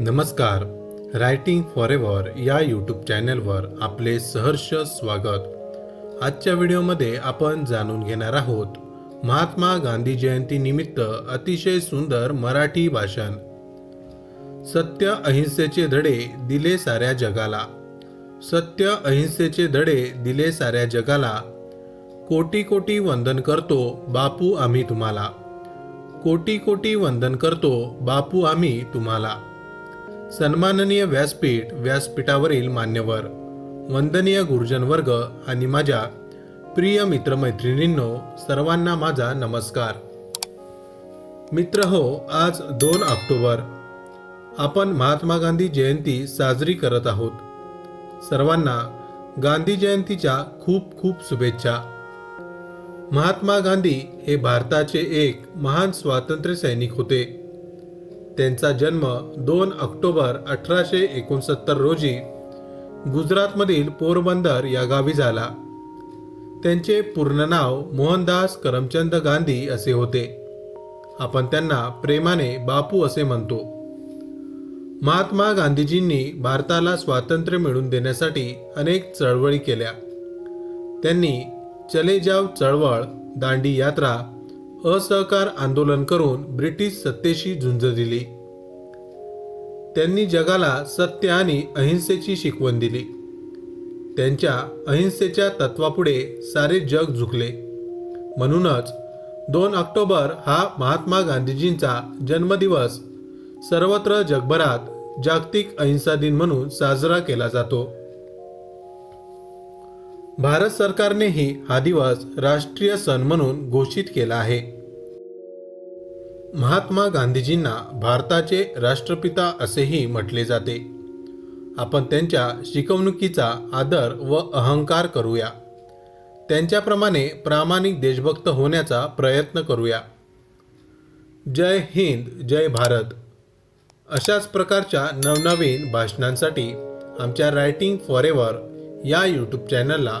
नमस्कार. Writing for ever या YouTube चॅनलवर आपले सहर्ष स्वागत. आजच्या व्हिडिओमध्ये आपण जाणून घेणार आहोत महात्मा गांधी जयंती निमित्त अतिशय सुंदर मराठी भाषण. सत्य अहिंसेचे धडे दिले साऱ्या जगाला. सत्य अहिंसेचे धडे दिले साऱ्या जगाला. कोटी कोटी वंदन करतो बापू आम्ही तुम्हाला. कोटी कोटी वंदन करतो बापू आम्ही तुम्हाला. सन्माननीय व्यासपीठ व्यासपीठावरील मान्यवर वंदनीय गुरुजन वर्ग आणि माझ्या प्रिय मित्रमैत्रिणींनो सर्वांना माझा नमस्कार. मित्र हो आज दोन ऑक्टोबर. आपण महात्मा गांधी जयंती साजरी करत आहोत. सर्वांना गांधी जयंतीच्या खूप खूप शुभेच्छा. महात्मा गांधी हे भारताचे एक महान स्वातंत्र्य सैनिक होते. त्यांचा जन्म दोन ऑक्टोबर अठराशे एकोणसत्तर रोजी गुजरातमधील पोरबंदर या गावी झाला. त्यांचे पूर्ण नाव मोहनदास करमचंद गांधी असे होते. आपण त्यांना प्रेमाने बापू असे म्हणतो. महात्मा गांधीजींनी भारताला स्वातंत्र्य मिळवून देण्यासाठी अनेक चळवळी केल्या. त्यांनी चले जाव चळवळ दांडी यात्रा असहकार आंदोलन करून ब्रिटिश सत्तेशी झुंज दिली. त्यांनी जगाला सत्य आणि अहिंसेची शिकवण दिली. त्यांच्या अहिंसेच्या तत्वापुढे सारे जग झुकले. म्हणूनच दोन ऑक्टोबर हा महात्मा गांधीजींचा जन्मदिवस सर्वत्र जगभरात जागतिक अहिंसा दिन म्हणून साजरा केला जातो. भारत सरकारनेही हा दिवस राष्ट्रीय सण म्हणून घोषित केला आहे. महात्मा गांधीजींना भारताचे राष्ट्रपिता असेही म्हटले जाते. आपण त्यांच्या शिकवणुकीचा आदर व अहंकार करूया. त्यांच्याप्रमाणे प्रामाणिक देशभक्त होण्याचा प्रयत्न करूया. जय हिंद जय भारत. अशाच प्रकारच्या नवनवीन भाषणांसाठी आमच्या रायटिंग फॉर एव्हर या यूट्यूब चॅनलला